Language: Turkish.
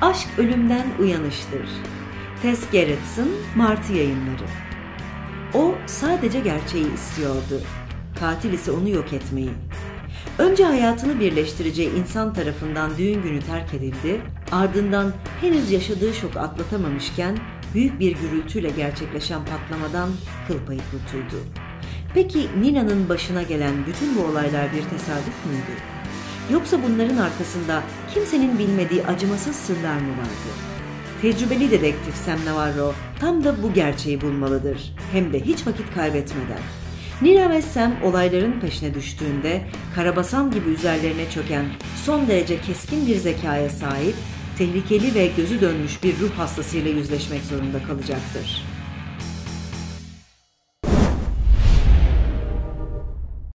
Aşk ölümden uyanıştır. Tess Gerritsen, Martı yayınları. O sadece gerçeği istiyordu. Katil ise onu yok etmeyi. Önce hayatını birleştireceği insan tarafından düğün günü terk edildi, ardından henüz yaşadığı şoku atlatamamışken büyük bir gürültüyle gerçekleşen patlamadan kıl payı kurtuldu. Peki Nina'nın başına gelen bütün bu olaylar bir tesadüf müydü? Yoksa bunların arkasında kimsenin bilmediği acımasız sırlar mı vardı? Tecrübeli dedektif Sam Navarro tam da bu gerçeği bulmalıdır. Hem de hiç vakit kaybetmeden. Nina ve Sam olayların peşine düştüğünde karabasan gibi üzerlerine çöken son derece keskin bir zekaya sahip, tehlikeli ve gözü dönmüş bir ruh hastasıyla yüzleşmek zorunda kalacaktır.